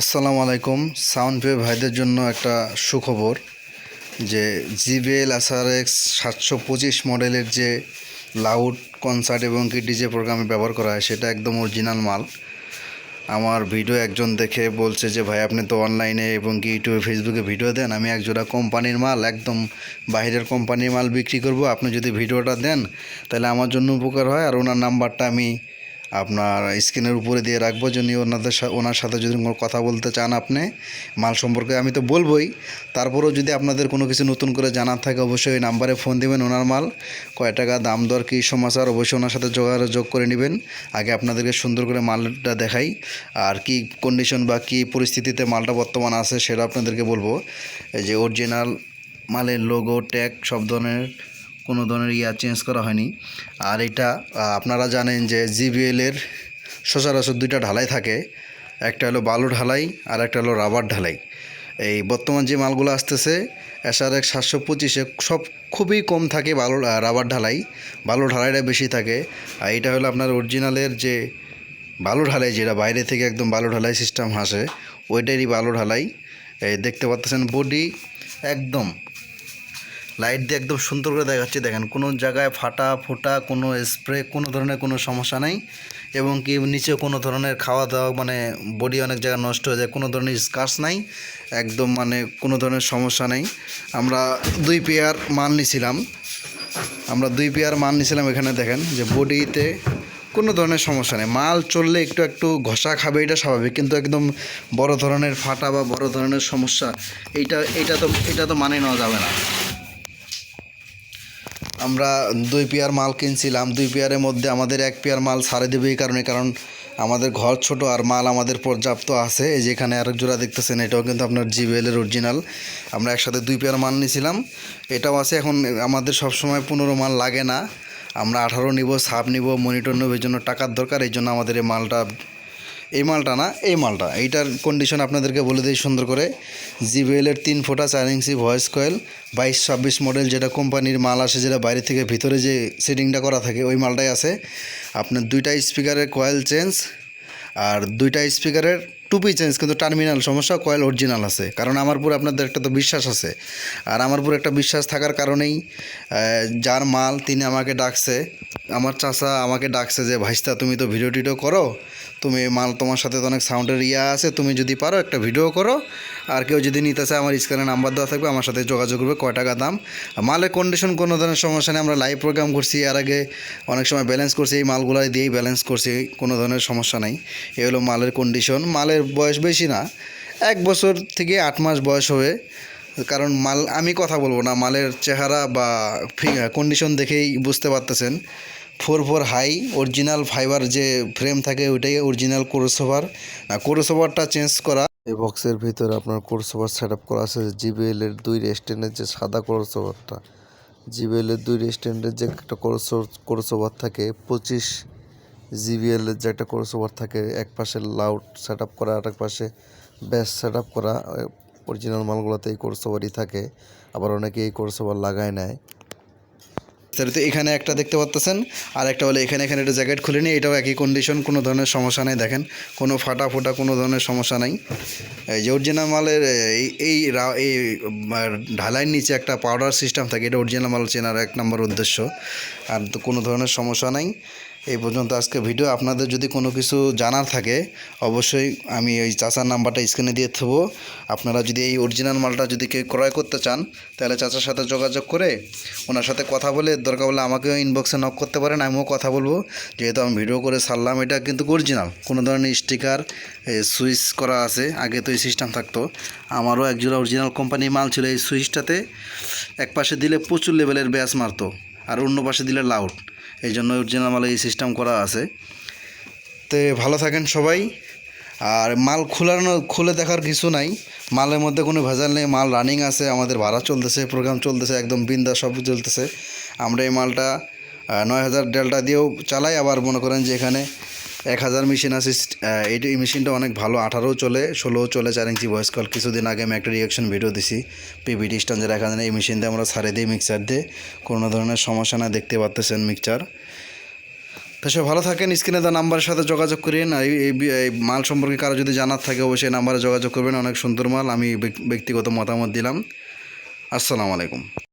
আসসালামু আলাইকুম। Sound pay ভাইদের জন্য একটা সুখবর যে জিবিএল, এসআরএক্স সাতশো পঁচিশ মডেলের যে লাউড কনসার্ট এবং কি ডিজে প্রোগ্রামে ব্যবহার করা হয়, সেটা একদম অরিজিনাল মাল। আমার ভিডিও একজন দেখে বলছে যে, ভাই, আপনি তো অনলাইনে এবং কি ইউটিউবে, ফেসবুকে ভিডিও দেন, আমি একজোড়া কোম্পানির মাল, একদম বাইরের কোম্পানির মাল বিক্রি করব। আপনি যদি ভিডিওটা দেন, তাহলে আমার জন্য উপকার হয় আর ওনার নাম্বারটা আমি আপনার স্ক্রিনের উপরে দিয়ে রাখব যদি ওনাদের ওনার সাথে যদি কথা বলতে চান আপনি, মাল সম্পর্কে আমি তো বলবোই। তারপরেও যদি আপনাদের কোনো কিছু নতুন করে জানার থাকে, অবশ্যই ওই নাম্বারে ফোন দিবেন ওনার মাল। কয় টাকা, দাম দর, কী সমাচার অবশ্যই ওনার সাথে যোগাযোগ করে নেবেন। আগে আপনাদেরকে সুন্দর করে মালটা দেখাই, আর কি কন্ডিশন বা কী পরিস্থিতিতে মালটা বর্তমান আছে সেটা আপনাদেরকে বলব। এই যে অরিজিনাল মালের লোগো ট্যাগ সব ধরনের কোনো ধরনের ইয়া চেঞ্জ করা হয়নি। আর এটা আপনারা জানেন যে জিবিএলের সচরাচর দুইটা ঢালাই থাকে। একটা হলো বালু ঢালাই আর একটা হলো রাবার ঢালাই। এই বর্তমান যে মালগুলো আসতেছে এসআর এক সাতশো পঁচিশে সব খুবই কম থাকে বালু রাবার ঢালাই। বালু ঢালাইটা বেশি থাকে। আর এটা হলো আপনার অরিজিনালের যে বালু ঢালাই, যেটা বাইরে থেকে একদম বালু ঢালাই সিস্টেম হাসে ওইটারই বালু ঢালাই। দেখতে পাচ্ছেন বডি একদম লাইট দিয়ে একদম সুন্দর করে দেখাচ্ছে। দেখেন, কোনো জায়গায় ফাটা, ফোটা, কোনো স্প্রে কোনো ধরনের কোনো সমস্যা নাই। এবং কি নিচে কোনো ধরনের খাওয়া দাওয়া মানে বডি অনেক জায়গায় নষ্ট হয়ে যায়, কোনো ধরনের স্কার্স নাই। একদম মানে কোনো ধরনের সমস্যা নেই। আমরা দুই পেয়ার মাল নিছিলাম। আমরা দুই পেয়ার মাল নিছিলাম এখানে, দেখেন, যে বডিতে কোনো ধরনের সমস্যা নেই। মাল চললে একটু একটু ঘষা খাবে, এটা স্বাভাবিক। কিন্তু একদম বড় ধরনের ফাটা বা বড় ধরনের সমস্যা, এইটা এইটা তো, এটা তো মানে নেওয়া যাবে না। আমরা দুই পেয়ার মাল কিনছিলাম, দুই পেয়ারের মধ্যে আমাদের এক পেয়ার মাল ছাড়ে দেবে এই কারণে, কারণ আমাদের ঘর ছোট আর মাল আমাদের পর্যাপ্ত আছে। এই যে এখানে আরেক জোড়া দেখতেছেন, এটাও কিন্তু আপনার জিবিএলের অরিজিনাল আমরা একসাথে দুই পেয়ার মাল নিয়েছিলাম এটাও আছে। এখন আমাদের সব সময় পনেরো মাল লাগে না। আমরা আঠারো নিব, সাপ নিব মনিটর নেব, এই জন্য টাকার দরকার, এই জন্য আমাদের এই মালটা এই মালটা না, এই মালটা। এইটার কন্ডিশন আপনাদেরকে বলে দিই সুন্দর করে। জিবিএলের তিন ফোটা চার ইঞ্চি ভয়েস কয়েল বাইশ, ছাব্বিশ মডেল যেটা কোম্পানির মাল আসে, যেটা বাইরে থেকে ভিতরে যে সেটিংটা করা থাকে, ওই মালটাই আছে। আপনার দুইটা স্পিকারের কয়েল চেঞ্জ আর দুইটা স্পিকারের টুপি চেঞ্জ কিন্তু টার্মিনাল সমস্যা কয়েল অরিজিনাল আছে। কারণ আমার পুরো আপনাদের একটা তো বিশ্বাস আছে। আর আমার পুরো একটা বিশ্বাস থাকার কারণেই যার মাল তিনি আমাকে ডাকছে, আমার চাচা আমাকে ডাকছে যে, ভাইস্তা, তুমি তো ভিডিও টিডিও করো? তুমি মাল তোমার সাথে তো অনেক সাউন্ডের ইয়া আছে, তুমি যদি পারো একটা ভিডিও করো। আর কেউ যদি নিতে চায়, আমার স্ক্রিনে নাম্বার দেওয়া থাকবে, আমার সাথে যোগাযোগ করবে, কয় টাকা দাম। মালের কন্ডিশন কোনো ধরনের সমস্যা নেই, আমরা লাইভ প্রোগ্রাম করছি আর আগে অনেক সময় ব্যালেন্স করছি, এই মালগুলো দিয়েই ব্যালেন্স করছি, কোনো ধরনের সমস্যা নাই। এ হলো মালের কন্ডিশন মালের বয়স বেশি না, এক বছর থেকে আট মাস বয়স হবে। কারণ মাল, আমি কথা বলব না, মালের চেহারা বা কন্ডিশন দেখেই বুঝতে পারতেছেন। Four four high original fibre যে ফ্রেম থাকে ওইটাই অরিজিনাল কোরসোভার কোরসোভারটা চেঞ্জ করা, এই বক্সের ভিতরে আপনার কোরসোভার সেট আপ করা আছে জিবিএল এর দুই রেস্টেন্ডের যে সাদা কোরসোভারটা জিবিএল এর দুই রেস্টেন্ডের যে একটা কোরসোভার থাকে, পঁচিশ জিবিএল এর যে একটা কোরসোভার থাকে, এক পাশে লাউড সেট আপ করা আর এক পাশে ব্যাস সেট আপ করা অরিজিনাল মালগুলোতে এই কোরসোভারই থাকে। আবার অনেকে এই কোরসোভার লাগায় নেয় তাহলে তো এখানে একটা দেখতে পাচ্তেছেন আর একটা হলে এখানে এখানে একটা জ্যাকেট খুলে নিয়ে, এটাও একই কন্ডিশন কোনো ধরনের সমস্যা নেই, দেখেন। কোনো ফাটা ফোটা, কোনো ধরনের সমস্যা নাই। এই যে অরিজিনাল মালের, এই এই এই ঢালাইয়ের নিচে একটা পাউডার সিস্টেম থাকে, এটা অরিজিনাল মাল চেনার এক নম্বর উদ্দেশ্য। আর তো কোনো ধরনের সমস্যা নাই। এই পর্যন্ত আজকে ভিডিও। আপনাদের যদি কোনো কিছু জানার থাকে, অবশ্যই আমি ওই চাচার নাম্বারটা স্ক্রিনে দিয়ে দেবো আপনারা যদি এই অরিজিনাল মালটা যদি কেউ ক্রয় করতে চান, তাহলে চাচার সাথে যোগাযোগ করে ওনার সাথে কথা বলে, দরকার হলে আমাকেও ইনবক্সে নক করতে পারেন, আমিও কথা বলব। যেহেতু আমি ভিডিও করে সারলাম এটা কিন্তু অরিজিনাল কোনো ধরনের স্টিকার সুইচ করা আছে, আগে তো এই সিস্টেম থাকতো। আমারও একজোড়া অরিজিনাল কোম্পানির মাল ছিল এই সুইচটাতে। এক পাশে দিলে প্রচুর লেভেলের ব্যাস মারতো, আর অন্য পাশে দিলে লাউড এই জন্য অরিজিনাল মালে এই সিস্টেম করা আছে। তো ভালো থাকেন সবাই। আর মাল খোলানো, খুলে দেখার কিছু নাই। মালের মধ্যে কোনো ভেজাল নেই। মাল রানিং আছে, আমাদের ভাড়া চলতেছে প্রোগ্রাম চলতেছে, একদম বিন্দা সব চলতেছে। আমরা এই মালটা নয় হাজার ডেল্টা দিয়েও চালাই। আবার মনে করেন যে এখানে এক হাজার মেশিন আছে এইটা এই মেশিনটা অনেক ভালো। আঠারোও চলে, ষোলোও চলে, চার ইঞ্চি ভয়েস কল কিছুদিন আগে আমি একটা রিয়াকশন ভিডিও দিছি। পিভিটি স্ট্যান্ড যেটা এখানে এই মেশিন দিয়ে আমরা সারে দিই মিক্সার দিয়ে। কোনো ধরনের সমস্যা না, দেখতে পাচ্তেছেন মিক্সার তো সে ভালো থাকেন, স্ক্রিনে দেওয়া নাম্বারের সাথে যোগাযোগ করেন এই মাল সম্পর্কে কারও যদি জানার থাকে, অবশ্যই নাম্বারে যোগাযোগ করবেন। অনেক সুন্দর মাল, আমি ব্যক্তিগত মতামত দিলাম। আসসালামু আলাইকুম।